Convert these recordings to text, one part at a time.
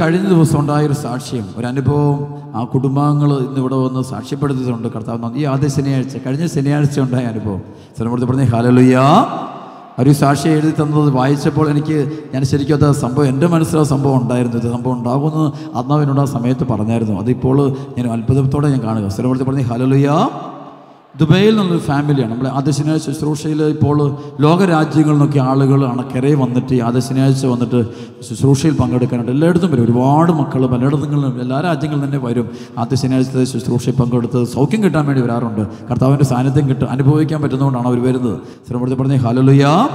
കഴിഞ്ഞ ദിവസം ഉണ്ടായൊരു സാക്ഷ്യം ഒരു അനുഭവം ആ കുടുംബാംഗങ്ങൾ ഇന്ന് ഇവിടെ വന്ന് സാക്ഷ്യപ്പെടുത്തിയിട്ടുണ്ട്. കർത്താവ് നന്ദി. ആദ്യ ശനിയാഴ്ച കഴിഞ്ഞ ശനിയാഴ്ച ഉണ്ടായ അനുഭവം. സ്ഥലപ്പെടുത്തി പറഞ്ഞ ഹാലലുയ്യ ഒരു സാക്ഷി എഴുതി തന്നത് വായിച്ചപ്പോൾ എനിക്ക് ഞാൻ ശരിക്കും അത് സംഭവം എന്റെ മനസ്സിൽ സംഭവം ഉണ്ടായിരുന്നു. ഇത് സംഭവം ഉണ്ടാകുമെന്ന് അന്നാവിനോട് ആ സമയത്ത് പറഞ്ഞായിരുന്നു. അതിപ്പോൾ ഞാൻ അത്ഭുതത്തോടെ ഞാൻ കാണുക. സ്ഥലപ്പെടുത്തി പറഞ്ഞ ഹാലലുയ്യ ദുബൈയിൽ നിന്നൊരു ഫാമിലിയാണ്. നമ്മൾ ആദ്യ ശനിയാഴ്ച ശുശ്രൂഷയിൽ ഇപ്പോൾ ലോകരാജ്യങ്ങളിൽ നിന്നൊക്കെ ആളുകൾ അണക്കരയിൽ വന്നിട്ട് ആദ്യ ശനിയാഴ്ച വന്നിട്ട് ശുശ്രൂഷയിൽ പങ്കെടുക്കാനായിട്ട് എല്ലായിടത്തും വരും. ഒരുപാട് മക്കൾ പലയിടത്തും എല്ലാ രാജ്യങ്ങളിൽ തന്നെ വരും. ആദ്യ ശനിയാഴ്ചത്തെ ശുശ്രൂഷയിൽ പങ്കെടുത്ത് സൗഖ്യം കിട്ടാൻ വേണ്ടി വരാറുണ്ട്. കർത്താവിന്റെ സാന്നിധ്യം കിട്ടും അനുഭവിക്കാൻ പറ്റുന്നതുകൊണ്ടാണ് അവർ വരുന്നത്. ശ്രമപ്പെടുത്തി പറഞ്ഞ ഹലലുയ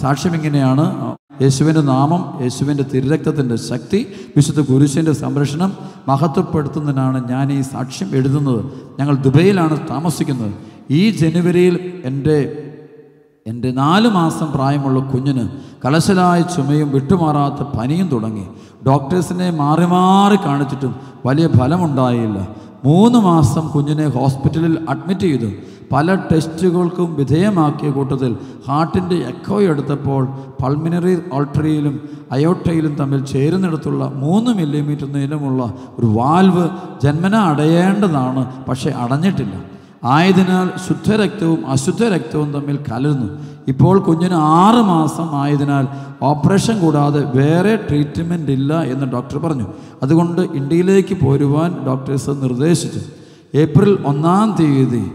സാക്ഷ്യം ഇങ്ങനെയാണ്. യേശുവിന്റെ നാമം യേശുവിന്റെ തിരുരക്തത്തിന്റെ ശക്തി വിശുദ്ധ കുരിശിന്റെ സംരക്ഷണം മഹത്വപ്പെടുത്തുന്നതിനാണ് ഞാൻ ഈ സാക്ഷ്യം എഴുതുന്നത്. ഞങ്ങൾ ദുബൈയിലാണ് താമസിക്കുന്നത്. ഈ ജനുവരിയിൽ എന്റെ എന്റെ നാല് മാസം പ്രായമുള്ള കുഞ്ഞിന് കലശലായ ചുമയും വിട്ടുമാറാത്ത പനിയും തുടങ്ങി. ഡോക്ടേഴ്സിനെ മാറി മാറി കാണിച്ചിട്ടും വലിയ ഫലമുണ്ടായില്ല. മൂന്ന് മാസം കുഞ്ഞിനെ ഹോസ്പിറ്റലിൽ അഡ്മിറ്റ് ചെയ്തു. പല ടെസ്റ്റുകൾക്കും വിധേയമാക്കിയ കൂട്ടത്തിൽ ഹാർട്ടിന്റെ എക്കോ എടുത്തപ്പോൾ പൾമിനറി ഓൾട്ടറിയിലും അയോട്ടയിലും തമ്മിൽ ചേരുന്നിടത്തുള്ള മൂന്ന് മില്ലിമീറ്റർ നീളമുള്ള ഒരു വാൽവ് ജന്മന അടയേണ്ടതാണ് പക്ഷേ അടഞ്ഞിട്ടില്ല. ആയതിനാൽ ശുദ്ധരക്തവും അശുദ്ധ രക്തവും തമ്മിൽ കലരുന്നു. ഇപ്പോൾ കുഞ്ഞിന് ആറ് മാസം ആയതിനാൽ ഓപ്പറേഷൻ കൂടാതെ വേറെ ട്രീറ്റ്മെന്റ് ഇല്ല എന്ന് ഡോക്ടർ പറഞ്ഞു. അതുകൊണ്ട് ഇന്ത്യയിലേക്ക് പോരുവാൻ ഡോക്ടേഴ്സ് നിർദ്ദേശിച്ചു. ഏപ്രിൽ ഒന്നാം തീയതി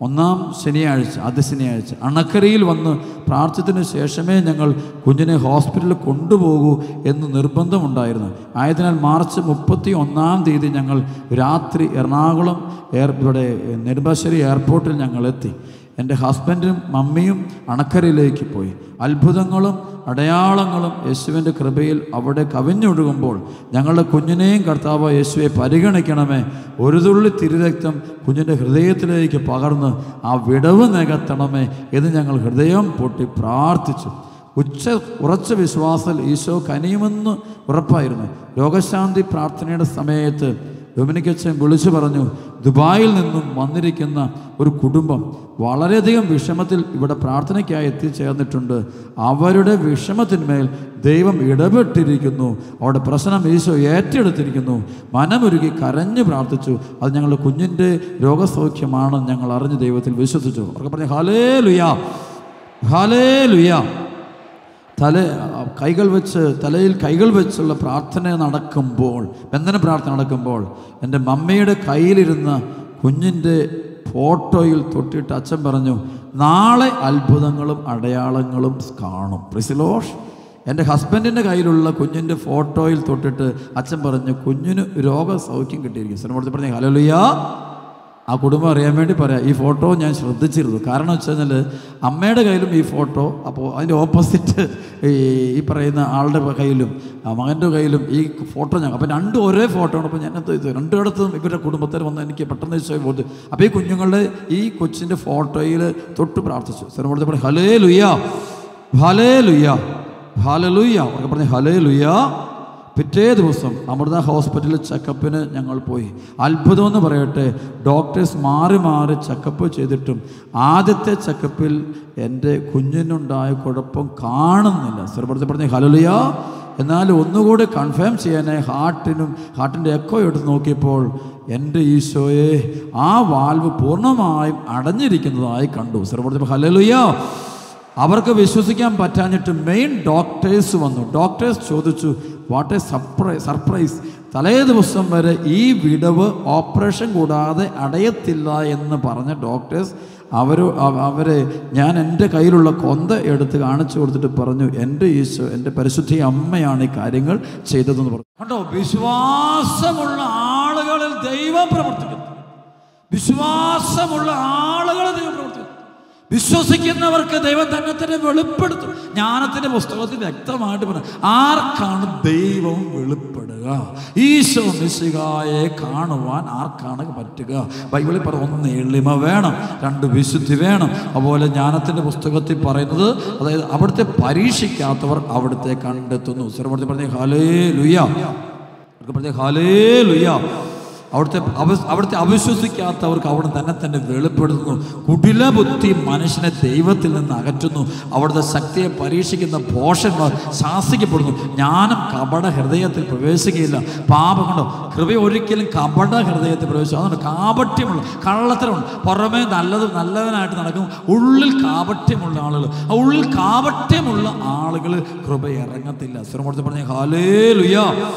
ഒന്നാം ശനിയാഴ്ച ആദ്യ ശനിയാഴ്ച. അണക്കരയിൽ വന്ന് പ്രാർത്ഥിച്ചതിന് ശേഷമേ ഞങ്ങൾ കുഞ്ഞിനെ ഹോസ്പിറ്റലിൽ കൊണ്ടുപോകൂ എന്ന് നിർബന്ധമുണ്ടായിരുന്നു. ആയതിനാൽ മാർച്ച് മുപ്പത്തി ഒന്നാം തീയതി ഞങ്ങൾ രാത്രി എറണാകുളം എയർ ഇവിടെ നെടുമ്പാശ്ശേരി എയർപോർട്ടിൽ ഞങ്ങൾ എത്തി. എന്റെ ഹസ്ബൻഡും മമ്മിയും അണക്കരയിലേക്ക് പോയി. അത്ഭുതങ്ങളും അടയാളങ്ങളും യേശുവിന്റെ കൃപയിൽ അവിടെ കവിഞ്ഞൊഴുകുമ്പോൾ ഞങ്ങളുടെ കുഞ്ഞിനെയും കർത്താവ് യേശുവെ പരിഗണിക്കണമേ. ഒരു തുള്ളി തിരുരക്തം കുഞ്ഞിന്റെ ഹൃദയത്തിലേക്ക് പകർന്ന് ആ വിടവ് നികത്തണമേ എന്ന് ഞങ്ങൾ ഹൃദയം പൊട്ടി പ്രാർത്ഥിച്ചു. ഉച്ച ഉറച്ച വിശ്വാസത്തിൽ ഈശോ കനിയുമെന്ന് ഉറപ്പായിരുന്നു. രോഗശാന്തി പ്രാർത്ഥനയുടെ സമയത്ത് ഡൊമിനിക്കച്ചൻ വിളിച്ചു പറഞ്ഞു ദുബായിൽ നിന്നും വന്നിരിക്കുന്ന ഒരു കുടുംബം വളരെയധികം വിഷമത്തിൽ ഇവിടെ പ്രാർത്ഥനയ്ക്കായി എത്തിച്ചേർന്നിട്ടുണ്ട്. അവരുടെ വിഷമത്തിന്മേൽ ദൈവം ഇടപെട്ടിരിക്കുന്നു. അവരുടെ പ്രശ്നം ഈശോ ഏറ്റെടുത്തിരിക്കുന്നു. മനമൊരുക്കി കരഞ്ഞു പ്രാർത്ഥിച്ചു. അത് ഞങ്ങളുടെ കുഞ്ഞിന്റെ രോഗസൗഖ്യമാണെന്ന് ഞങ്ങൾ അറിഞ്ഞ് ദൈവത്തിൽ വിശ്വസിച്ചു. അവർക്ക് പറഞ്ഞു ഹലേ ലുയാ ഹലേ ലുയാ തല കൈകൾ വെച്ച് തലയിൽ കൈകൾ വെച്ചുള്ള പ്രാർത്ഥന നടക്കുമ്പോൾ ബന്ധന പ്രാർത്ഥന നടക്കുമ്പോൾ എന്റെ മമ്മയുടെ കയ്യിലിരുന്ന കുഞ്ഞിന്റെ ഫോട്ടോയിൽ തൊട്ടിട്ട് അച്ഛൻ പറഞ്ഞു നാളെ അത്ഭുതങ്ങളും അടയാളങ്ങളും കാണും. പ്രിസിലോഷ് എന്റെ ഹസ്ബൻഡിന്റെ കയ്യിലുള്ള കുഞ്ഞിന്റെ ഫോട്ടോയിൽ തൊട്ടിട്ട് അച്ഛൻ പറഞ്ഞു കുഞ്ഞിന് രോഗസൗഖ്യം കിട്ടിയിരിക്കും സിനിമ പറഞ്ഞു ഹലോലിയാ ആ കുടുംബം അറിയാൻ വേണ്ടി പറയാം ഈ ഫോട്ടോ ഞാൻ ശ്രദ്ധിച്ചിരുന്നു. കാരണം വെച്ച് കഴിഞ്ഞാൽ അമ്മയുടെ കയ്യിലും ഈ ഫോട്ടോ അപ്പോൾ അതിന്റെ ഓപ്പോസിറ്റ് ഈ പറയുന്ന ആളുടെ കയ്യിലും മകന്റെ കയ്യിലും ഈ ഫോട്ടോ ഞാൻ അപ്പോൾ രണ്ടും ഒരേ ഫോട്ടോ ആണ്. അപ്പോൾ ഞാൻ എന്ത് ചെയ്തു? രണ്ടിടത്തും ഇവരുടെ കുടുംബത്തിൽ വന്ന് എനിക്ക് പെട്ടെന്ന് വിശ്വസിച്ച് പോകുന്നത് അപ്പോൾ ഈ കുഞ്ഞുങ്ങളുടെ ഈ കൊച്ചിന്റെ ഫോട്ടോയിൽ തൊട്ട് പ്രാർത്ഥിച്ചു. സ്ഥലം പറഞ്ഞു ഹലേ ലുയ്യ ഹലേ ലുയ്യ ഹലലുയ്യ അവർക്ക് പറഞ്ഞു ഹലേ ലുയ്യ പിറ്റേ ദിവസം അമൃത ഹോസ്പിറ്റലിൽ ചെക്കപ്പിന് ഞങ്ങൾ പോയി. അത്ഭുതമെന്ന് പറയട്ടെ ഡോക്ടേഴ്സ് മാറി മാറി ചെക്കപ്പ് ചെയ്തിട്ടും ആദ്യത്തെ ചെക്കപ്പിൽ എന്റെ കുഞ്ഞിനുണ്ടായ കുഴപ്പം കാണുന്നില്ല. സ്ഥിരപ്പെടുത്തി പറഞ്ഞ ഹലലിയ എന്നാൽ ഒന്നുകൂടി കൺഫേം ചെയ്യാനായി ഹാർട്ടിനും ഹാർട്ടിന്റെ എക്കോ എടുത്ത് നോക്കിയപ്പോൾ എന്റെ ഈശോയെ ആ വാൽവ് പൂർണമായും അടഞ്ഞിരിക്കുന്നതായി കണ്ടു. സ്ഥിരപ്പെടുത്തിയപ്പോൾ ഹലലുയോ അവർക്ക് വിശ്വസിക്കാൻ പറ്റാഞ്ഞിട്ട് മെയിൻ ഡോക്ടേഴ്സ് വന്നു. ഡോക്ടേഴ്സ് ചോദിച്ചു വാട്ട് എ സർപ്രൈസ് സർപ്രൈസ് തലേ ദിവസം വരെ ഈ വിടവ് ഓപ്പറേഷൻ കൂടാതെ അടയത്തില്ല എന്ന് പറഞ്ഞ ഡോക്ടേഴ്സ് അവർ അവരെ ഞാൻ എന്റെ കയ്യിലുള്ള കൊന്ത എടുത്ത് കാണിച്ചു കൊടുത്തിട്ട് പറഞ്ഞു എന്റെ ഈശോ എന്റെ പരിശുദ്ധി അമ്മയാണ് ഈ കാര്യങ്ങൾ ചെയ്തതെന്ന് പറഞ്ഞു. കണ്ടോ? വിശ്വാസമുള്ള ആളുകളിൽ ദൈവം പ്രവർത്തിക്കുന്നു. വിശ്വാസമുള്ള ആളുകളെ ദൈവം വിശ്വസിക്കുന്നവർക്ക് ദൈവം തന്നെ തന്നെ വെളിപ്പെടുത്തും. ജ്ഞാനത്തിന്റെ പുസ്തകത്തിൽ വ്യക്തമായിട്ട് പറഞ്ഞു ആർക്കാണ് ദൈവം വെളിപ്പെടുക? ഈശോ മിശികായെ കാണുവാൻ ആർക്കാണ് പറ്റുക? ബൈബിളിൽ പറ ഒന്ന് എളിമ വേണം രണ്ട് വിശുദ്ധി വേണം. അതുപോലെ ജ്ഞാനത്തിന്റെ പുസ്തകത്തിൽ പറയുന്നത് അതായത് അവിടുത്തെ പരീക്ഷിക്കാത്തവർ അവിടുത്തെ കണ്ടെത്തുന്നു. ചെറുപ്പത്തിൽ പറഞ്ഞേ ഹാലേ ലുയാ പറഞ്ഞേ ഹാലേ ലുയ അവിടുത്തെ അവ- അവിടുത്തെ അവിശ്വസിക്കാത്തവർക്ക് അവിടെ തന്നെ തന്നെ വെളിപ്പെടുത്തുന്നു. കുടില ബുദ്ധി മനുഷ്യനെ ദൈവത്തിൽ നിന്ന് അകറ്റുന്നു. അവിടുത്തെ ശക്തിയെ പരീക്ഷിക്കുന്ന പോഷന്മാർ ശാസിക്കപ്പെടുന്നു. ജ്ഞാനം കപട ഹൃദയത്തിൽ പ്രവേശിക്കുകയില്ല. പാപം കൊണ്ടോ? കൃപ ഒരിക്കലും കപട ഹൃദയത്തിൽ പ്രവേശിക്കും അതുകൊണ്ട് കാപട്യമുള്ള കള്ളത്തരമുണ്ട് പുറമേ നല്ലത് നല്ലവനായിട്ട് നടക്കും ഉള്ളിൽ കാപട്യമുള്ള ആളുകൾ. ആ ഉള്ളിൽ കാപട്യമുള്ള ആളുകൾ കൃപ ഇറങ്ങത്തില്ല. സ്വരമോടത്ത് പറഞ്ഞ ഹാലേ ലുയാ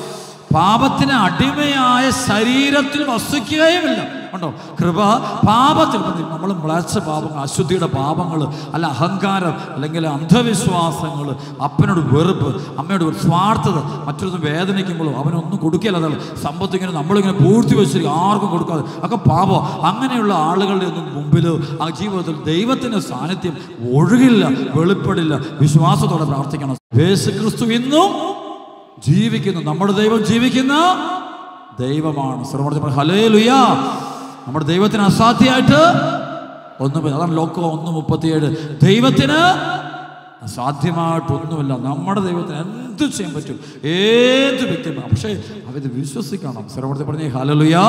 പാപത്തിന് അടിമയായ ശരീരത്തിൽ വസിക്കുകയുമില്ല. ഉണ്ടോ കൃപ പാപത്തിൽ നമ്മൾ മ്ലേച്ഛ പാപങ്ങൾ അശുദ്ധിയുടെ പാപങ്ങൾ അല്ല അഹങ്കാരം അല്ലെങ്കിൽ അന്ധവിശ്വാസങ്ങൾ അപ്പനോട് വെറുപ്പ് അമ്മയോട് സ്വാർത്ഥത മറ്റൊരു വേദനിക്കുമ്പോഴും അവനൊന്നും കൊടുക്കില്ല അതാണ് സമ്പത്ത് ഇങ്ങനെ നമ്മളിങ്ങനെ പൂർത്തി വെച്ചിരിക്കും ആർക്കും കൊടുക്കാതെ. ഒക്കെ പാപം അങ്ങനെയുള്ള ആളുകളുടെ ഒന്നും മുമ്പിൽ ആ ജീവിതത്തിൽ ദൈവത്തിന്റെ സാന്നിധ്യം ഒഴുകില്ല വെളിപ്പെടില്ല. വിശ്വാസത്തോടെ പ്രാർത്ഥിക്കണം. യേശു ക്രിസ്തു ഇന്നും ജീവിക്കുന്നു. നമ്മുടെ ദൈവം ജീവിക്കുന്ന ദൈവമാണ്. സർവ ഹലേ ലുയാ നമ്മുടെ ദൈവത്തിന് അസാധ്യമായിട്ട് ഒന്ന് അതാണ് ലോക്കോ ഒന്ന് മുപ്പത്തിയേഴ്. ദൈവത്തിന് അസാധ്യമായിട്ടൊന്നുമില്ല. നമ്മുടെ ദൈവത്തിന് എന്ത് ചെയ്യാൻ പറ്റും? ഏത് വ്യക്തിയും പക്ഷേ അവർ വിശ്വസിക്കണം. സർവത്തെ പറഞ്ഞേ ഹലലുയാ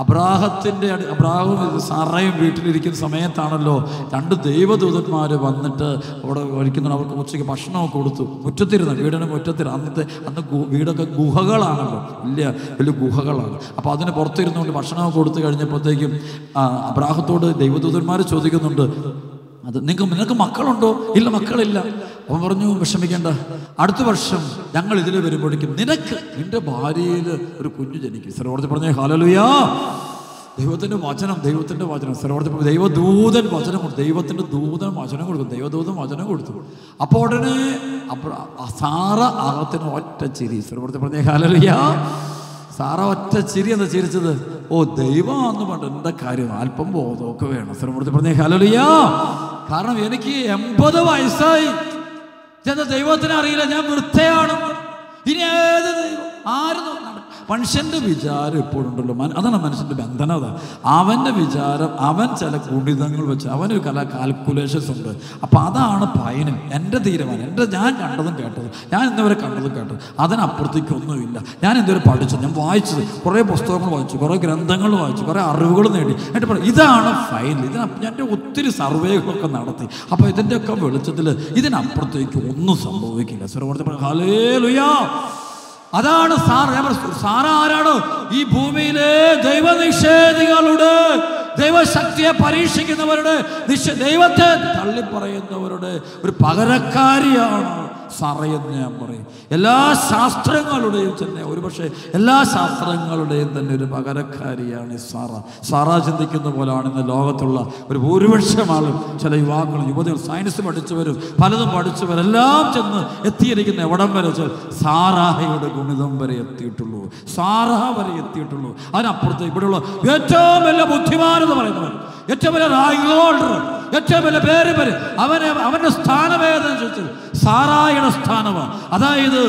അബ്രാഹത്തിന്റെ അബ്രാഹവും സാറയും വീട്ടിലിരിക്കുന്ന സമയത്താണല്ലോ രണ്ട് ദൈവദൂതന്മാർ വന്നിട്ട് അവിടെ ഒരിക്കുന്ന അവർക്ക് ഉച്ചയ്ക്ക് ഭക്ഷണമൊക്കെ കൊടുത്തു. മുറ്റത്തിരുന്നു. വീടിന് മുറ്റത്തിരുന്നു. അന്നത്തെ അന്ന് വീടൊക്കെ ഗുഹകളാണല്ലോ. വലിയ വലിയ ഗുഹകളാണ്. അപ്പോൾ അതിന് പുറത്തിരുന്നുകൊണ്ട് ഭക്ഷണമൊക്കെ കൊടുത്തു കഴിഞ്ഞപ്പോഴത്തേക്കും അബ്രാഹത്തോട് ദൈവദൂതന്മാർ ചോദിക്കുന്നുണ്ട്. അത് നിങ്ങൾക്ക് നിങ്ങൾക്ക് മക്കളുണ്ടോ? ഇല്ല മക്കളില്ല. അവൻ പറഞ്ഞു വിഷമിക്കേണ്ട. അടുത്ത വർഷം ഞങ്ങൾ ഇതിൽ വരുമ്പോഴേക്കും നിനക്ക് നിന്റെ ഭാര്യയിൽ ഒരു കുഞ്ഞു ജനിക്കും. സർവോടത്തിൽ പറഞ്ഞേ ഹാലലുയാ. ദൈവത്തിന്റെ വചനം ദൈവത്തിന്റെ വചനം. സർവോടത്തിൽ ദൈവദൂതൻ വചനം കൊടുത്തു. ദൈവത്തിന്റെ ദൂതൻ വചനം കൊടുക്കും ദൈവദൂതൻ വചനം കൊടുത്തു. അപ്പോൾ ഉടനെ സാറ അകത്തിന് ഒറ്റ ചിരി. സർവോടത്തിൽ പറഞ്ഞേ ഹാലലുയാ. സാറ ഒറ്റ ചിരി എന്താ ചിരിച്ചത്? ഓ ദൈവമാണെന്ന് പറഞ്ഞ എന്താ കാര്യം? അല്പം ബോധമൊക്കെ വേണം. ശ്രമപ്പെടുത്തി പറഞ്ഞേ ഹാലലുയാ. കാരണം എനിക്ക് എൺപത് വയസ്സായി. എന്താ ദൈവത്തിന് അറിയില്ല. ഞാൻ വൃത്തയാണ് ഇനി ഏത് നോക്കണം മനുഷ്യന്റെ വിചാരം എപ്പോഴുണ്ടല്ലോ ഉണ്ടല്ലോ. അതാണ് മനുഷ്യന്റെ മനുഷ്യന്റെ അതാണ് അവന്റെ വിചാരം അവൻ ചില ഗുണിതങ്ങൾ വെച്ച് അവനൊരു കല കാൽക്കുലേഷൻസ് ഉണ്ട്. അപ്പോൾ അതാണ് പയനും. എന്റെ തീരുമാനം. എന്റെ ഞാൻ കണ്ടതും കേട്ടതും. ഞാൻ ഇന്നുവരെ കണ്ടതും കേട്ടതും. അതിനപ്പുറത്തേക്കൊന്നുമില്ല ഞാൻ ഇതുവരെ പഠിച്ചത് ഞാൻ വായിച്ചത്. കുറേ പുസ്തകങ്ങൾ വായിച്ചു. കുറേ ഗ്രന്ഥങ്ങൾ വായിച്ചു. കുറേ അറിവുകൾ നേടി. എന്നിട്ട് പറഞ്ഞു ഇതാണ് ഫൈനൽ ഇതിന ഞാൻ ഒത്തിരി സർവേകളൊക്കെ നടത്തി. അപ്പോൾ ഇതിന്റെയൊക്കെ വെളിച്ചത്തിൽ ഇതിനപ്പുറത്തേക്ക് ഒന്നും സംഭവിക്കില്ല. സർവത്തെ ഹലേ ലുയാ അതാണ് സാർ ഞാൻ സാർ ആരാണ്? ഈ ഭൂമിയിലെ ദൈവനിഷേധികളുടെ ദൈവശക്തിയെ പരീക്ഷിക്കുന്നവരുടെ ദൈവത്തെ തള്ളിപ്പറയുന്നവരുടെ ഒരു പകരക്കാരിയാണ് സാറയെന്ന് ഞാൻ പറയും. എല്ലാ ശാസ്ത്രങ്ങളുടെയും തന്നെ ഒരുപക്ഷെ എല്ലാ ശാസ്ത്രങ്ങളുടെയും തന്നെ ഒരു പകരക്കാരിയാണ് ഈ സാറ. സാറ ചിന്തിക്കുന്ന പോലാണ് ഇന്ന് ലോകത്തുള്ള ഒരു ഭൂരിപക്ഷം ചില യുവാക്കളും യുവതികൾ സയൻസ് പഠിച്ചവരും പലതും പഠിച്ചവരെല്ലാം ചെന്ന് എത്തിയിരിക്കുന്ന എവിടം വരെ സാറാഹയുടെ ഗുണിതം വരെ എത്തിയിട്ടുള്ളൂ. സാറാഹ വരെ എത്തിയിട്ടുള്ളൂ. അതിനപ്പുറത്ത് ഇവിടെയുള്ള ഏറ്റവും വലിയ ബുദ്ധിമാനെന്ന് എന്ന് പറയുന്നവൻ ഏറ്റവും വലിയ ഏറ്റവും വലിയ പേര് പേര് അവനെ അവന്റെ സ്ഥാനഭേദം സാറായുടെ സ്ഥാനമാണ് അതായത്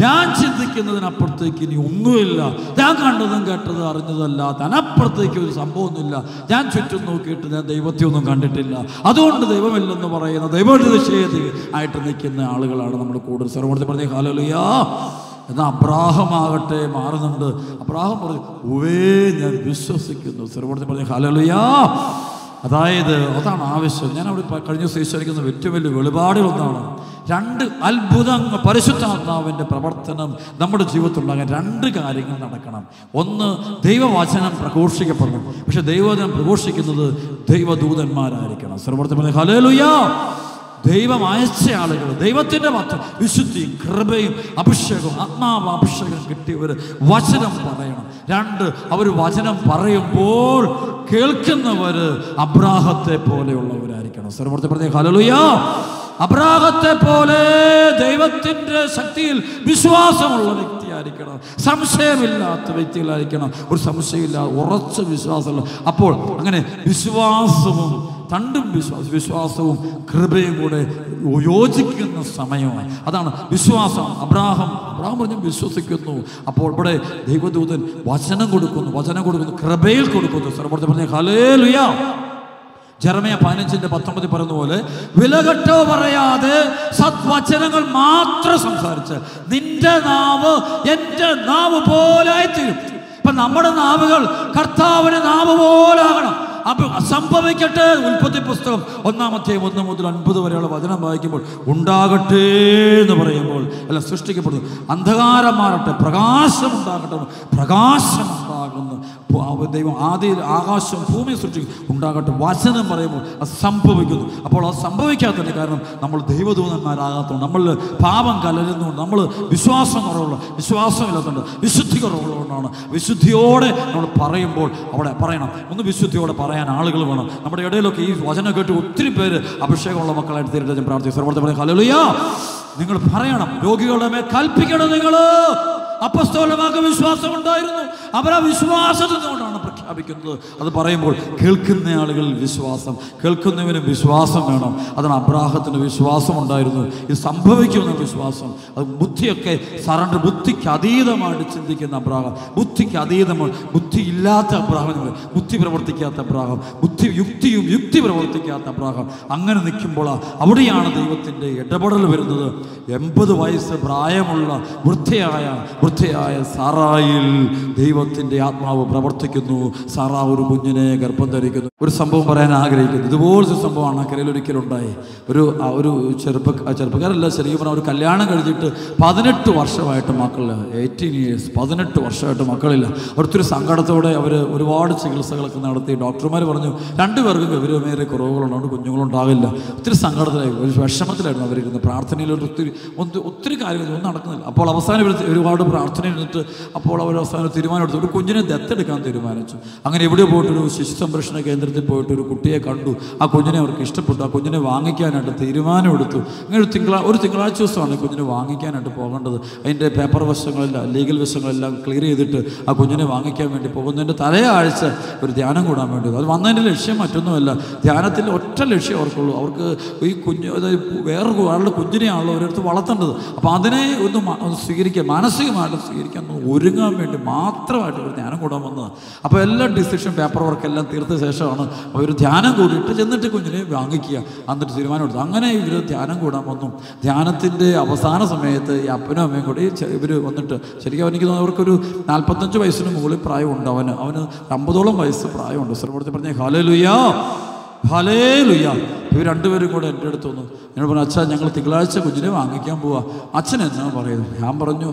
ഞാൻ ചിന്തിക്കുന്നതിനപ്പുറത്തേക്ക് ഇനി ഒന്നുമില്ല. ഞാൻ കണ്ടതും കേട്ടതും അറിഞ്ഞതല്ലാത്ത അതിനപ്പുറത്തേക്ക് ഒരു സംഭവമൊന്നുമില്ല. ഞാൻ ചുറ്റും നോക്കിയിട്ട് ഞാൻ ദൈവത്തെ ഒന്നും കണ്ടിട്ടില്ല. അതുകൊണ്ട് ദൈവമില്ലെന്ന് പറയുന്ന ദൈവനിഷേധി ആയിട്ട് നിൽക്കുന്ന ആളുകളാണ് നമ്മൾ കൂടുതൽ സർവത്തിൽ പറഞ്ഞ കാലലിയാ എന്നാൽ അബ്രാഹം ആകട്ടെ മാറുന്നുണ്ട്. അബ്രാഹം പറഞ്ഞു ഉവേ ഞാൻ വിശ്വസിക്കുന്നു. സർവോടത്തിൽ പറഞ്ഞ കാലലിയാ അതായത് അതാണ് ആവശ്യം. ഞാൻ അവിടെ കഴിഞ്ഞ ദിവസം ഈശ്വരിക്കുന്ന ഏറ്റവും വലിയ വെളിപാടുകളൊന്നാണ്. രണ്ട് അത്ഭുതങ്ങൾ പരിശുദ്ധാത്മാവിന്റെ പ്രവർത്തനം നമ്മുടെ ജീവിതത്തിലുണ്ടാകാൻ രണ്ട് കാര്യങ്ങൾ നടക്കണം. ഒന്ന് ദൈവവചനം പ്രഘോഷിക്കപ്പെടണം. പക്ഷെ ദൈവവചനം പ്രഘോഷിക്കുന്നത് ദൈവദൂതന്മാരായിരിക്കണം. സർവർത്തി ഹലേലുയാ ദൈവം അയച്ച ആളുകൾ ദൈവത്തിന്റെ പത്രം വിശുദ്ധിയും കൃപയും അഭിഷേകവും ആത്മാവ് അഭിഷേകം കിട്ടിയവർ വചനം പറയണം. രണ്ട് അവർ വചനം പറയുമ്പോൾ കേൾക്കുന്നവർ അബ്രാഹത്തെ പോലെയുള്ളവരായിരിക്കണം. സർവർത്തി പറഞ്ഞ ഹലലുയാ അബ്രാഹത്തെ പോലെ ദൈവത്തിന്റെ ശക്തിയിൽ വിശ്വാസമുള്ള വ്യക്തിയായിരിക്കണം. സംശയമില്ലാത്ത വ്യക്തികളായിരിക്കണം. ഒരു സംശയമില്ല ഉറച്ച വിശ്വാസമുള്ള അപ്പോൾ അങ്ങനെ വിശ്വാസവും തണ്ടും വിശ്വാസം വിശ്വാസവും കൃപയും കൂടെ യോജിക്കുന്ന സമയമായി. അതാണ് വിശ്വാസം. അബ്രാഹം അബ്രാഹം പറഞ്ഞു വിശ്വസിക്കുന്നു. അപ്പോൾ ഇവിടെ ദൈവദൂതൻ വചനം കൊടുക്കുന്നു വചനം കൊടുക്കുന്നു കൃപയിൽ കൊടുക്കുന്നു. സർവത്തെ പറഞ്ഞ ഹലേ ലുയാ ജർമയ പതിനഞ്ചിന്റെ പത്തൊമ്പതിൽ പറയുന്ന പോലെ വിലകെട്ടോ പറയാതെ സത്വചനങ്ങൾ മാത്രം സംസാരിച്ച് നിന്റെ നാവ് എന്റെ നാവ് പോലെ തീരും ഇപ്പൊ നമ്മുടെ നാവുകൾ കർത്താവിന് നാവ് പോലാകണം സംഭവിക്കട്ടെ ഉൽപ്പത്തി പുസ്തകം ഒന്നാമത്തെ ഒന്ന് മുതൽ അൻപത് വരെയുള്ള വചനം വായിക്കുമ്പോൾ ഉണ്ടാകട്ടെ എന്ന് പറയുമ്പോൾ അല്ല സൃഷ്ടിക്കപ്പെടുന്നു. അന്ധകാരം മാറട്ടെ പ്രകാശം ഉണ്ടാകട്ടെ പ്രകാശം ഉണ്ടാകുന്നു. ദൈവം ആദ്യ ആകാശം ഭൂമി സൃഷ്ടിക്കും. ഉണ്ടാകട്ടെ വചനം പറയുമ്പോൾ അത് സംഭവിക്കുന്നു. അപ്പോൾ അത് സംഭവിക്കാത്തതിന്റെ കാരണം നമ്മൾ ദൈവദൂതന്മാരാകാത്തതുകൊണ്ട് നമ്മൾ പാപം കലരുന്നുകൊണ്ട് നമ്മൾ വിശ്വാസം കുറവുള്ള വിശ്വാസമില്ലാത്തതുകൊണ്ട് വിശുദ്ധി കുറവുള്ളതുകൊണ്ടാണ് വിശുദ്ധിയോടെ നമ്മൾ പറയുമ്പോൾ അവിടെ പറയണം. ഒന്ന് വിശുദ്ധിയോടെ പറയാൻ ആളുകൾ വേണം. നമ്മുടെ ഇടയിലൊക്കെ ഈ വചനം കേട്ട് ഒത്തിരി പേര് അഭിഷേകമുള്ള മക്കളായിട്ട് തീരട്ടെ ഞാൻ പ്രാർത്ഥിക്കും ഹല്ലേലൂയ. നിങ്ങൾ പറയണം രോഗികളുടെ മേൽ കൽപ്പിക്കണം നിങ്ങൾ അപ്പസ്തോലമാർക്ക് വിശ്വാസം ഉണ്ടായിരുന്നു അവർ ആ നിന്നുകൊണ്ടാണ് പ്രഖ്യാപിക്കുന്നത്. അത് പറയുമ്പോൾ കേൾക്കുന്ന ആളുകളിൽ വിശ്വാസം കേൾക്കുന്നവന് വിശ്വാസം വേണം. അതാണ് അബ്രാഹത്തിന് വിശ്വാസം ഉണ്ടായിരുന്നു ഇത് സംഭവിക്കുന്ന വിശ്വാസം. അത് ബുദ്ധിയൊക്കെ സറണ്ടർ ബുദ്ധിക്ക് അതീതമായിട്ട് ചിന്തിക്കുന്ന അബ്രാഹം. ബുദ്ധിക്ക് അതീതമാണ് ബുദ്ധി ഇല്ലാത്ത അബ്രാഹം ബുദ്ധി പ്രവർത്തിക്കാത്ത അബ്രാഹം. ബുദ്ധി യുക്തിയും യുക്തി പ്രവർത്തിക്കാത്ത അബ്രാഹം. അങ്ങനെ നിൽക്കുമ്പോൾ അവിടെയാണ് ദൈവത്തിന്റെ ഇടപെടൽ വരുന്നത്. എൺപത് വയസ്സ് പ്രായമുള്ള വൃദ്ധയായ വൃദ്ധയായ സാറായിൽ ദൈവത്തിന്റെ ആത്മാവ് പ്രവർത്തിക്കുന്നു. സാറാ ഒരു കുഞ്ഞിനെ ഗർഭം ധരിക്കുന്നു. ഒരു സംഭവം പറയാൻ ആഗ്രഹിക്കുന്നു. ഇതുപോലത്തെ സംഭവമാണ് കരയിൽ ഒരിക്കലുണ്ടായി ഒരു ഒരു ചെറുപ്പ ചെറുപ്പക്കാരല്ല ശരിക്കും പറഞ്ഞാൽ ഒരു കല്യാണം കഴിഞ്ഞിട്ട് പതിനെട്ട് വർഷമായിട്ട് മക്കളില്ല. എയ്റ്റീൻ ഇയേഴ്സ് പതിനെട്ട് വർഷമായിട്ട് മക്കളില്ല. ഒത്തിരി സങ്കടത്തോടെ അവർ ഒരുപാട് ചികിത്സകളൊക്കെ നടത്തി. ഡോക്ടർമാർ പറഞ്ഞു രണ്ടുപേർക്കും ഗൗരവമേറിയ കുറവുകളുണ്ട്. കുഞ്ഞുങ്ങളുണ്ടാകില്ല ഒത്തിരി സങ്കടത്തിലായി ഒരു വിഷമത്തിലായിരുന്നു അവരിരുന്ന് പ്രാർത്ഥനയിൽ ഒത്തിരി ഒത്തിരി കാര്യങ്ങൾ ഒന്നും നടക്കുന്നില്ല. അപ്പോൾ അവസാനം ഒരുപാട് പ്രാർത്ഥന ഇരുന്നിട്ട് അപ്പോൾ അവർ അവസാനം തീരുമാനമെടുത്തു ഒരു കുഞ്ഞിനെ ദത്തെടുക്കാൻ തീരുമാനിച്ചു. അങ്ങനെ എവിടെ പോയിട്ടൊരു ശിശു സംരക്ഷണ കേന്ദ്രത്തിൽ പോയിട്ട് ഒരു കുട്ടിയെ കണ്ടു. ആ കുഞ്ഞിനെ അവർക്ക് ഇഷ്ടപ്പെട്ടു. ആ കുഞ്ഞിനെ വാങ്ങിക്കാനായിട്ട് തീരുമാനമെടുത്തു അങ്ങനെ ഒരു തിങ്കളാ ഒരു തിങ്കളാഴ്ച ദിവസമാണ് കുഞ്ഞിനെ വാങ്ങിക്കാനായിട്ട് പോകേണ്ടത്. അതിന്റെ പേപ്പർ വശങ്ങളെല്ലാം ലീഗൽ വശങ്ങളെല്ലാം ക്ലിയർ ചെയ്തിട്ട് ആ കുഞ്ഞിനെ വാങ്ങിക്കാൻ വേണ്ടി പോകുന്നതിന്റെ തലേ ആഴ്ച ഒരു ധ്യാനം കൂടാൻ വേണ്ടി അത് വന്നതിന്റെ ലക്ഷ്യം മറ്റൊന്നുമല്ല. ധ്യാനത്തിൽ ഒറ്റ ലക്ഷ്യം അവർക്കുള്ളൂ. അവർക്ക് ഈ കുഞ്ഞ് വേറൊരു ആളുടെ കുഞ്ഞിനെയാണല്ലോ ഒരിടത്ത് വളർത്തേണ്ടത്. അപ്പോൾ അതിനെ ഒന്ന് സ്വീകരിക്കുക. ഒന്ന് മാനസികമായിട്ട് സ്വീകരിക്കാൻ ഒരുങ്ങാൻ വേണ്ടി മാത്രമായിട്ട് ഒരു ധ്യാനം കൂടാൻ വന്നത്. അപ്പോൾ എല്ലാ ഡിസിഷൻ പേപ്പർ വർക്ക് എല്ലാം തീർത്ത ശേഷമാണ് അവർ ധ്യാനം കൂടിയിട്ട് ചെന്നിട്ട് കുഞ്ഞിനെ വാങ്ങിക്കുക. എന്നിട്ട് തീരുമാനം എടുത്തു. അങ്ങനെ ഇവർ ധ്യാനം കൂടാൻ വന്നു. ധ്യാനത്തിന്റെ അവസാന സമയത്ത് ഈ അപ്പനും അമ്മയും കൂടി ഇവർ വന്നിട്ട് ശരിക്കും അവനിക്ക് തോന്നുന്നു അവർക്കൊരു നാൽപ്പത്തഞ്ച് വയസ്സിന് മുകളിൽ പ്രായമുണ്ട് അവന്. അവന് അമ്പതോളം വയസ്സ് പ്രായമുണ്ട്. സർവത്തെ പറഞ്ഞ ഹാലലുയ്യാ ഹലേ ലുയ്യ ഇവർ രണ്ടുപേരും കൂടെ എന്റെ അടുത്ത് വന്നു. എന്നോട് പറഞ്ഞു അച്ഛാ ഞങ്ങൾ തിങ്കളാഴ്ച കുഞ്ഞിനെ വാങ്ങിക്കാൻ പോവാ. അച്ഛൻ എന്നാ പറയുന്നു? ഞാൻ പറഞ്ഞു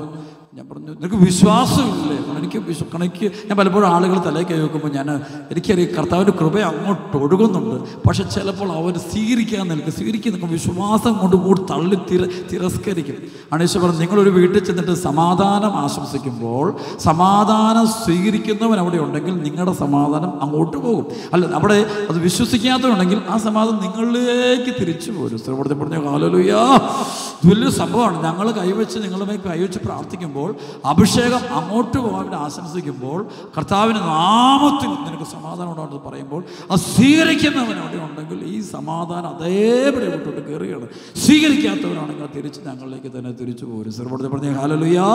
ഞാൻ പറഞ്ഞു നിനക്ക് വിശ്വാസമില്ലേ? എനിക്ക് വിശ്വ കണക്ക് ഞാൻ പലപ്പോഴും ആളുകൾ തലേ കൈ വെക്കുമ്പോൾ ഞാൻ എനിക്കറിയാം കർത്താവിന്റെ കൃപ അങ്ങോട്ട് ഒഴുകുന്നുണ്ട്. പക്ഷെ ചിലപ്പോൾ അവർ സ്വീകരിക്കാൻ നിൽക്കും. സ്വീകരിക്കാൻ നിൽക്കും. വിശ്വാസം കൊണ്ട് കൂടി തള്ളി തിര തിരസ്കരിക്കും. അണീശ പറഞ്ഞു നിങ്ങളൊരു വീട്ടിൽ ചെന്നിട്ട് സമാധാനം ആശംസിക്കുമ്പോൾ സമാധാനം സ്വീകരിക്കുന്നവൻ അവിടെ ഉണ്ടെങ്കിൽ നിങ്ങളുടെ സമാധാനം അങ്ങോട്ട് പോകും. അല്ല അവിടെ അത് വിശ്വസിക്കാത്തതുണ്ടെങ്കിൽ ആ സമാധാനം നിങ്ങളിലേക്ക് തിരിച്ചു പോരും. സ്ഥലപ്പെടുത്തി പറഞ്ഞു കാലലുയ്യാ വലിയ സംഭവമാണ്. ഞങ്ങൾ കൈവച്ച് നിങ്ങളുമായി കൈവച്ച് പ്രാർത്ഥിക്കുമ്പോൾ അഭിഷേകം അങ്ങോട്ട് പോകാൻ ആശംസിക്കുമ്പോൾ കർത്താവിന്റെ നാമത്തിൽ നിനക്ക് സമാധാനം ഉണ്ടാകുന്നത് പറയുമ്പോൾ അത് സ്വീകരിക്കുന്നവൻ അവിടെ ഉണ്ടെങ്കിൽ ഈ സമാധാനം അതേപടി വിട്ടോട്ട് കയറുകയാണ്. സ്വീകരിക്കാത്തവരാണെങ്കിൽ തിരിച്ച് ഞങ്ങളിലേക്ക് തന്നെ തിരിച്ചു പോരും. സർവത്തെ പറഞ്ഞ ഹാലലുയാ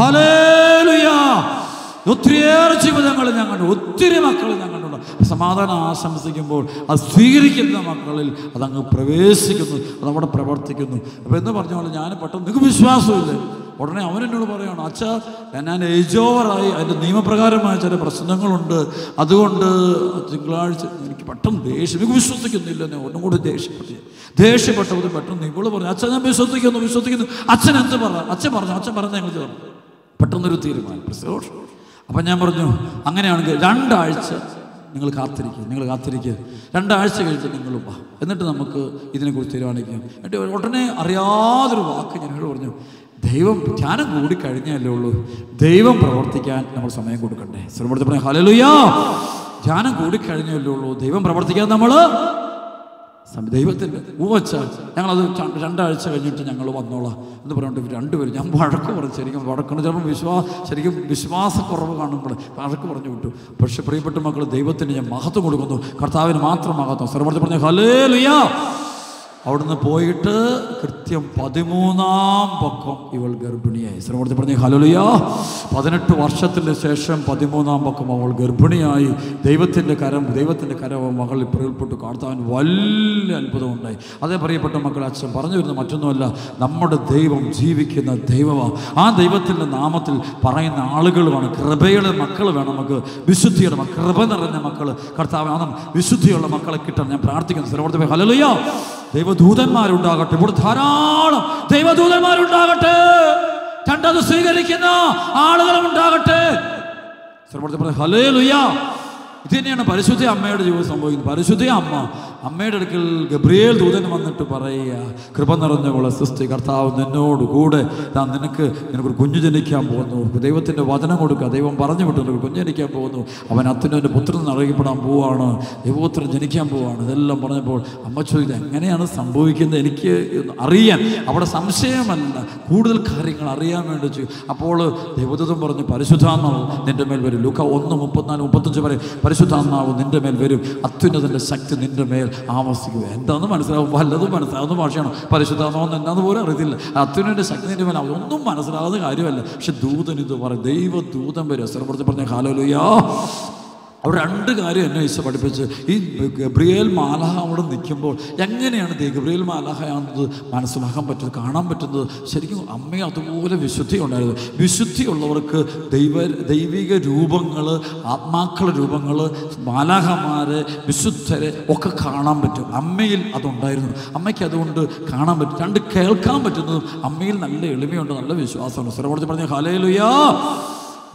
ഹാലേലുയാ ഒത്തിരിയേറെ ജീവിതങ്ങൾ കണ്ടു ഒത്തിരി മക്കൾ കണ്ടുണ്ട് സമാധാനം ആശംസിക്കുമ്പോൾ അത് സ്വീകരിക്കുന്ന മക്കളിൽ അതങ്ങ് പ്രവേശിക്കുന്നു അതവിടെ പ്രവർത്തിക്കുന്നു. അപ്പോൾ എന്ന് പറഞ്ഞ പോലെ ഞാൻ പെട്ടെന്ന് നിങ്ങൾക്ക് വിശ്വാസമില്ലേ. ഉടനെ അവൻ എന്നോട് പറയുകയാണ് അച്ഛാ ഞാൻ ഏജ് ഓവറായി അതിന്റെ നിയമപ്രകാരമായ ചില പ്രശ്നങ്ങളുണ്ട്. അതുകൊണ്ട് തിങ്കളാഴ്ച എനിക്ക് പെട്ടെന്ന് ദേഷ്യം. എനിക്ക് വിശ്വസിക്കുന്നില്ല ഞാൻ ഒന്നും കൂടി ദേഷ്യപ്പെട്ടു. ദേഷ്യപ്പെട്ടപ്പോൾ പെട്ടെന്ന് ഇവൾ പറഞ്ഞു അച്ഛൻ ഞാൻ വിശ്വസിക്കുന്നു വിശ്വസിക്കുന്നു. അച്ഛൻ എന്ത് പറ? അച്ഛൻ പറഞ്ഞു അച്ഛൻ പറഞ്ഞ ഞങ്ങൾ ചേർന്നു. പെട്ടെന്നൊരു തീരുമാനം. അപ്പം ഞാൻ പറഞ്ഞു അങ്ങനെയാണെങ്കിൽ രണ്ടാഴ്ച നിങ്ങൾ കാത്തിരിക്കുക നിങ്ങൾ കാത്തിരിക്കുക രണ്ടാഴ്ച കഴിഞ്ഞ് നിങ്ങൾ വാ. എന്നിട്ട് നമുക്ക് ഇതിനെക്കുറിച്ച് തീരുമാനിക്കാം. എന്നിട്ട് ഉടനെ അറിയാതൊരു വാക്ക് ഞാൻ പറഞ്ഞു ദൈവം ധ്യാനം കൂടി കഴിഞ്ഞല്ലേ ഉള്ളൂ. ദൈവം പ്രവർത്തിക്കാൻ നമ്മൾ സമയം കൊടുക്കണ്ടേ. ശ്രമത്തിൽ പറഞ്ഞു ഹലലുയാ ധ്യാനം കൂടി കഴിഞ്ഞല്ലേ ഉള്ളൂ. ദൈവം പ്രവർത്തിക്കാൻ നമ്മൾ ദൈവത്തിന്റെ ഊവച്ച ഞങ്ങളത് രണ്ടാഴ്ച കഴിഞ്ഞിട്ട് ഞങ്ങൾ വന്നോളാം എന്ന് പറഞ്ഞിട്ട് രണ്ടുപേരും ഞാൻ വഴക്ക് പറഞ്ഞു ശരിക്കും വഴക്കാണ് ചിലപ്പോൾ വിശ്വാ ശരിക്കും വിശ്വാസക്കുറവ് കാണുമ്പോൾ വഴക്ക് പറഞ്ഞു വിട്ടു. പക്ഷെ പ്രിയപ്പെട്ട മക്കൾ ദൈവത്തിന് ഞാൻ മഹത്വം കൊടുക്കുന്നു. കർത്താവിന് മാത്രം മഹത്വം. സർവർത്തി പറഞ്ഞു ഹലേ ലുയാ അവിടുന്ന് പോയിട്ട് കൃത്യം പതിമൂന്നാം പക്കം ഇവൾ ഗർഭിണിയായി. ശ്രമത്തിൽ പറഞ്ഞു ഹലോലിയ പതിനെട്ട് വർഷത്തിന് ശേഷം പതിമൂന്നാം പക്കം അവൾ ഗർഭിണിയായി. ദൈവത്തിന്റെ കരം ദൈവത്തിന്റെ കരം മകളിൽ പ്രകൽപ്പെട്ട് കാണുത്താൻ വലിയ അത്ഭുതമുണ്ടായി. അതേ പറയപ്പെട്ട മക്കൾ അച്ഛൻ പറഞ്ഞു വരുന്ന മറ്റൊന്നുമല്ല. നമ്മുടെ ദൈവം ജീവിക്കുന്ന ദൈവമാണ് ആ ദൈവത്തിന്റെ നാമത്തിൽ പറയുന്ന ആളുകളുമാണ്. കൃപയുടെ മക്കൾ വേണം നമുക്ക്. വിശുദ്ധിയുടെ കൃപ നിറഞ്ഞ മക്കൾ കർത്താവ് വിശുദ്ധിയുള്ള മക്കളെ കിട്ടാൻ ഞാൻ പ്രാർത്ഥിക്കുന്നു. ശ്രമത്തിൽ ഹലലുയോ ദൈവദൂതന്മാരുണ്ടാകട്ടെ. ഇവിടെ ധാരാളം ദൈവദൂതന്മാരുണ്ടാകട്ടെ. കണ്ടത് സ്വീകരിക്കുന്ന ആളുകളും ഉണ്ടാകട്ടെ. ഹലേ ലുയ്യ ഇത് തന്നെയാണ് പരിശുദ്ധ അമ്മയുടെ ജീവിതം സംഭവിക്കുന്നത്. പരിശുദ്ധ അമ്മ അമ്മയുടെ അടുക്കൽ ഗബ്രിയേൽ ദൂതൻ വന്നിട്ട് പറയുക കൃപ നിറഞ്ഞുള്ള സൃഷ്ടി കർത്താവ് നിന്നോട് കൂടെ ഞാൻ നിനക്ക് നിനക്കൊരു കുഞ്ഞു ജനിക്കാൻ പോകുന്നു. ദൈവത്തിന്റെ വചനം കൊടുക്കുക. ദൈവം പറഞ്ഞു വിട്ടു നിനക്ക് കുഞ്ഞു ജനിക്കാൻ പോകുന്നു. അവൻ അത്തിനൊരു പുത്രൻ അറിയപ്പെടാൻ പോവാണ്. ദൈവപുത്രൻ ജനിക്കാൻ പോവാണ്. ഇതെല്ലാം പറഞ്ഞപ്പോൾ അമ്മ ചോദിച്ചത് എങ്ങനെയാണ് സംഭവിക്കുന്നത്? എനിക്ക് അറിയാൻ. അവിടെ സംശയമല്ല കൂടുതൽ കാര്യങ്ങൾ അറിയാൻ വേണ്ടി വെച്ചു അപ്പോൾ ദൈവദൂതം പറഞ്ഞു പരിശുദ്ധാത്മാവ് നിന്റെ മേൽ വരും. ലുക്ക ഒന്ന് മുപ്പത്തിനാല് മുപ്പത്തഞ്ച് വരെ പരിശുദ്ധാത്മാവ് നിന്റെ മേൽ വരും. അത്യുന്നതിന്റെ ശക്തി നിന്റെ മേൽ ആവസിക്കുക എന്താണെന്ന് മനസ്സിലാവും? വല്ലതും മനസ്സിലാവുന്ന ഭാഷയാണ്. പരിശുദ്ധാത്മാവെന്ന് എന്താന്ന് പോലും അറിയത്തില്ല. അത്യുനന്റെ ശക്തി നിന്റെ മേലെ ഒന്നും മനസ്സിലാവുന്ന കാര്യമല്ല. പക്ഷെ ദൂതൻ ഇത് പറയും. ദൈവ ദൂതൻ വരും സ്ഥലപ്പെടുത്തി പറഞ്ഞ ഹാലോലുയാ രണ്ട് കാര്യം എന്നെ ഈശോ പഠിപ്പിച്ച്. ഈ ഗബ്രിയേൽ മാലാഹ അവിടെ നിൽക്കുമ്പോൾ എങ്ങനെയാണ് ഗബ്രിയേൽ മാലാഹയാണെന്നത് മനസ്സിലാക്കാൻ പറ്റുന്നത് കാണാൻ പറ്റുന്നത്? ശരിക്കും അമ്മയെ അതുപോലെ വിശുദ്ധി ഉണ്ടായിരുന്നു. വിശുദ്ധിയുള്ളവർക്ക് ദൈവ ദൈവിക രൂപങ്ങൾ ആത്മാക്കളുടെ രൂപങ്ങൾ മാലാഹമാരെ വിശുദ്ധരെ ഒക്കെ കാണാൻ പറ്റും. അമ്മയിൽ അതുണ്ടായിരുന്നു. അമ്മയ്ക്ക് അതുകൊണ്ട് കാണാൻ പറ്റും. രണ്ട് കേൾക്കാൻ പറ്റുന്നതും അമ്മയിൽ നല്ല എളിമയുണ്ട് നല്ല വിശ്വാസമുണ്ട് സ്ഥലപ്പെടുത്തി പറഞ്ഞ ഹലേലുയാ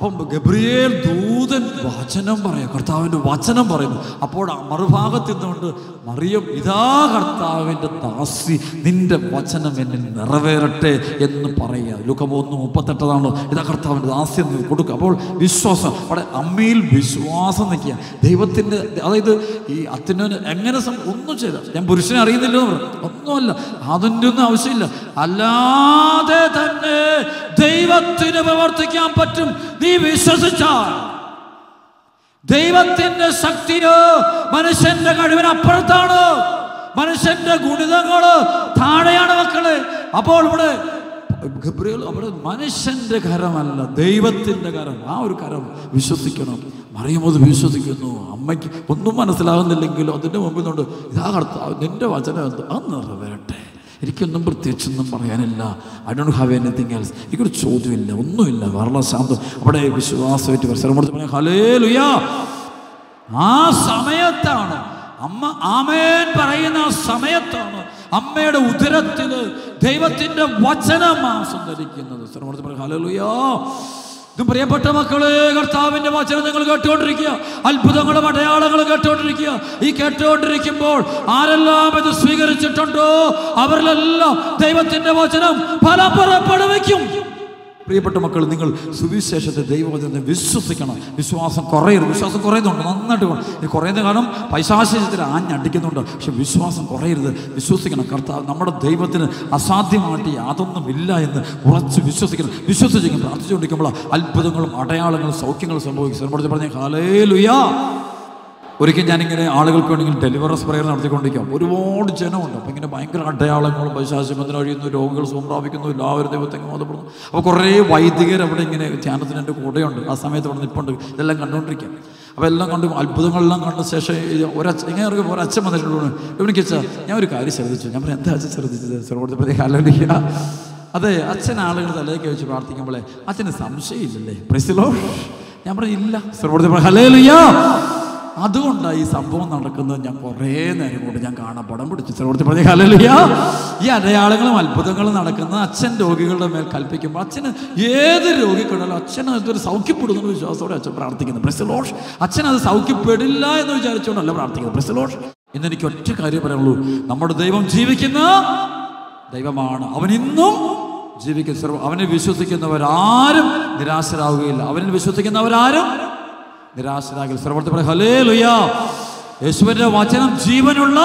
അപ്പം ഗബ്രിയേൽ ദൂതൻ വചനം പറയാം. കർത്താവിന്റെ വചനം പറയുന്നു. അപ്പോൾ മറുഭാഗത്ത് നിന്നുകൊണ്ട് മറിയം ഇതാ കർത്താവിന്റെ ദാസി നിന്റെ വചനം എന്നിൽ നിറവേറട്ടെ എന്ന് പറയുക. ലുക്കം ഒന്ന് മുപ്പത്തെട്ടതാണോ ഇതാ കർത്താവിന്റെ ദാസി എന്ന് കൊടുക്കുക. അപ്പോൾ വിശ്വാസം അവിടെ അമ്മയിൽ വിശ്വാസം നിൽക്കുക. ദൈവത്തിന്റെ അതായത് ഈ അത്തിനോന് എങ്ങനെ ഒന്നും ചെയ്ത. ഞാൻ പുരുഷനെ അറിയുന്നില്ല പറഞ്ഞു. ഒന്നുമല്ല അതിന്റെ ഒന്നും ആവശ്യമില്ല. അല്ലാതെ തന്നെ ദൈവത്തിന് പ്രവർത്തിക്കാൻ പറ്റും. വിശ്വസിച്ചാൽ ദൈവത്തിന്റെ ശക്തിയോ മനുഷ്യന്റെ കഴിവിനപ്പുറത്താണ്. മനുഷ്യന്റെ ഗുണിതങ്ങൾ താഴെയാണ് മക്കൾ. അപ്പോൾ ഇവിടെ അവിടെ മനുഷ്യന്റെ കരമല്ല ദൈവത്തിന്റെ കരം. ആ ഒരു കരം വിശ്വസിക്കണം. മറിയുമ്പോൾ വിശ്വസിക്കുന്നു. അമ്മയ്ക്ക് ഒന്നും മനസ്സിലാകുന്നില്ലെങ്കിലും അതിന്റെ മുമ്പിൽ നിന്നുകൊണ്ട് ഇതാ കർത്താവ് നിന്റെ വചനം അത് നിറവേറട്ടെ. എനിക്കൊന്നും പ്രത്യേകിച്ചൊന്നും പറയാനില്ല. I don't have anything else എനിക്കൊരു ചോദ്യമില്ല ഒന്നുമില്ല. വളരെ ശാന്തം അവിടെ വിശ്വാസമായിട്ട് ഹലേ ലുയാ ആ സമയത്താണ്. അമ്മ ആമേൻ പറയുന്ന ആ സമയത്താണ് അമ്മയുടെ ഉദരത്തിൽ ദൈവത്തിന്റെ വചനമാണ് ധരിക്കുന്നത് ശ്രമത്തിൽ പറയും ഹല്ലേലൂയ. ഇത് പ്രിയപ്പെട്ട മക്കളെ കർത്താവിന്റെ വചനം നിങ്ങൾ കേട്ടുകൊണ്ടിരിക്കുക. അത്ഭുതങ്ങളും അടയാളങ്ങളും കേട്ടുകൊണ്ടിരിക്കുക. ഈ കേട്ടുകൊണ്ടിരിക്കുമ്പോൾ ആരെല്ലാം ഇത് സ്വീകരിച്ചിട്ടുണ്ടോ? അവരിലെല്ലാം ദൈവത്തിന്റെ വചനം ഫലം പുറപ്പെടുവിക്കും പ്രിയപ്പെട്ട മക്കൾ നിങ്ങൾ സുവിശേഷത്തെ ദൈവവചനത്തെ വിശ്വസിക്കണം. വിശ്വാസം കുറയരുത്. വിശ്വാസം കുറയുന്നുണ്ട്. നന്നായിട്ട് ഈ കുറയുന്ന കാലം പൈശാശേഷത്തിൽ ആഞ്ഞടിക്കുന്നുണ്ട് പക്ഷെ വിശ്വാസം കുറയരുത്. വിശ്വസിക്കണം. കർത്താവ് നമ്മുടെ ദൈവത്തിന് അസാധ്യമായിട്ട് യാതൊന്നുമില്ല എന്ന് ഉറച്ച് വിശ്വസിക്കണം. വിശ്വസിച്ചിരിക്കും പ്രാർത്ഥിച്ചുകൊണ്ടിരിക്കുമ്പോൾ അത്ഭുതങ്ങളും അടയാളങ്ങളും സൗഖ്യങ്ങളും സംഭവിക്കും. പറഞ്ഞ കാലേ ലുയാ ഒരിക്കൽ ഞാനിങ്ങനെ ആളുകൾക്ക് വേണമെങ്കിൽ ഡെലിവറസ് പ്രയർ നടത്തിക്കൊണ്ടിരിക്കാം. ഒരുപാട് ജനമുണ്ട്. അപ്പം ഇങ്ങനെ ഭയങ്കര അടയാളങ്ങളും പൈശാശിമത്തിന് കഴിയുന്നു രോഗികൾ സുഖം എല്ലാവരും ദൈവത്തെ ബോധപ്പെടുന്നു. അപ്പോൾ കുറേ വൈദികർ അവിടെ ഇങ്ങനെ ധ്യാനത്തിന് എന്റെ കൂടെയുണ്ട്. ആ സമയത്ത് അവിടെ നിൽപ്പുണ്ട് ഇതെല്ലാം കണ്ടുകൊണ്ടിരിക്കാം. അപ്പോൾ എല്ലാം കണ്ടു അത്ഭുതങ്ങളെല്ലാം കണ്ട ശേഷം ഒരച്ഛ ഇങ്ങനെ ഇറങ്ങിയപ്പോൾ ഒരച്ഛൻ വന്നിട്ടുണ്ട് എനിക്ക് വെച്ചാൽ ഞാൻ ഒരു കാര്യം ശ്രദ്ധിച്ചു. ഞാൻ പറഞ്ഞു എന്താ അച്ഛൻ ശ്രദ്ധിച്ചത്? ചെറുപടുത്ത ആലോചിക്കുക അതെ അച്ഛൻ ആളുകൾ തലയൊക്കെ വെച്ച് പ്രാർത്ഥിക്കുമ്പോഴേ അച്ഛന് സംശയമില്ലല്ലേ? പ്രസിലോ ഞാൻ പറഞ്ഞില്ല ഇല്ല. ചെറുപടുത്ത ഹലേ അതുകൊണ്ടാണ് ഈ സംഭവം നടക്കുന്നത്. ഞാൻ കുറേ നേരം കൊണ്ട് ഞാൻ കാണാൻ പടം പിടിച്ചു. ചിലവർത്തി പറഞ്ഞ ഹലലിയ ഈ അടയാളങ്ങളും അത്ഭുതങ്ങളും നടക്കുന്ന അച്ഛൻ രോഗികളുടെ മേൽ കൽപ്പിക്കുമ്പോൾ അച്ഛന് ഏത് രോഗി കണ്ടാലും അച്ഛന് അതൊരു സൗഖ്യപ്പെടുന്ന വിശ്വാസത്തോടെ അച്ഛൻ പ്രാർത്ഥിക്കുന്നു. ബ്രസലോഷ് അച്ഛൻ അത് സൗഖ്യപ്പെടില്ല എന്ന് വിചാരിച്ചുകൊണ്ടല്ല പ്രാർത്ഥിക്കുന്നത്. ബ്രസലോഷ് ഇന്ന് എനിക്ക് ഒറ്റ കാര്യം പറയാനുള്ളൂ. നമ്മുടെ ദൈവം ജീവിക്കുന്ന ദൈവമാണ്. അവൻ ഇന്നും ജീവിക്കുന്ന അവനെ വിശ്വസിക്കുന്നവരാരും നിരാശരാകുകയില്ല അവനെ വിശ്വസിക്കുന്നവരാരും നിരാശരാകിൽ. സർവർത്തി ഹലേ ലുയാ യേശുവിന്റെ വചനം ജീവനുള്ള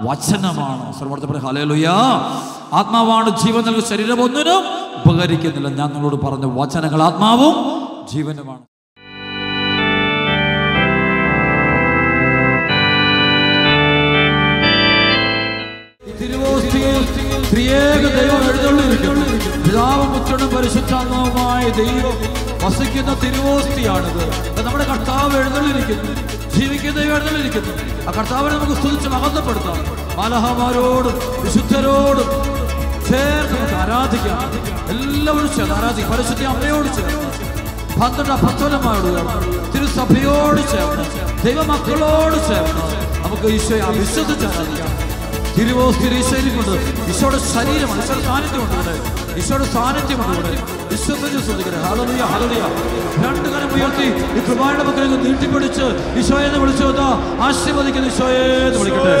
വചനമാണ്? സർവർത്തി ഹലേ ലുയാ ആത്മാവാണ് ജീവൻ നൽകുന്ന ശരീരം ഒന്നിനും ഉപകരിക്കുന്നില്ല. ഞാൻ നിങ്ങളോട് പറഞ്ഞ വചനങ്ങൾ ആത്മാവും ജീവനുമാണ്. ത്രിയേക ദൈവം എഴുന്നള്ളിയിരിക്കുന്നു. പിതാവും പുത്രനും പരിശുദ്ധാത്മാവുമായ ദൈവം വസിക്കുന്ന തിരുവോസ്തിയാണിത് നമ്മുടെ കർത്താവ് എഴുന്നള്ളിരിക്കുന്നു. ജീവിക്കുന്ന എഴുന്നള്ളിരിക്കുന്നു. ആ കർത്താവിനെ നമുക്ക് സ്തുതിച്ച് മഹത്വപ്പെടുത്താം. മാലഹമാരോടും വിശുദ്ധരോടും ചേർന്ന് നമുക്ക് ആരാധിക്കാം. എല്ലാവരും ചേർന്ന് ആരാധിക്കാം. പരിശുദ്ധി അമ്മയോട് ചേർന്ന് പന്ത്രണ്ട് അപ്പസ്തോലന്മാരോട് ചേർന്ന് തിരുസഭയോട് ചേർന്ന് ദൈവമക്കളോട് ചേർന്ന് നമുക്ക് ഈശോയെ വിശ്വസിച്ച് ആരാധിക്കാം. തിരുവോസ്തിരി കൊണ്ട് ഈശോയുടെ ശരീരമാണ് ഈശോയുടെ സാന്നിധ്യമുണ്ട് ഇവിടെ. ഈശോയുടെ സാന്നിധ്യമുണ്ട് ഇവിടെ വിശ്വസിച്ച് ശ്രദ്ധിക്കട്ടെ ഹലറിയ ഹലറിയ രണ്ട് കരം ഉയർത്തി. ഈ കൃപായുടെ പക്കലേക്ക് നീട്ടിപ്പിടിച്ച് ഈശോയെന്ന് വിളിച്ചു വന്നാ? ആശീർവദിക്കുന്ന ഈശോയെന്ന് വിളിക്കട്ടെ.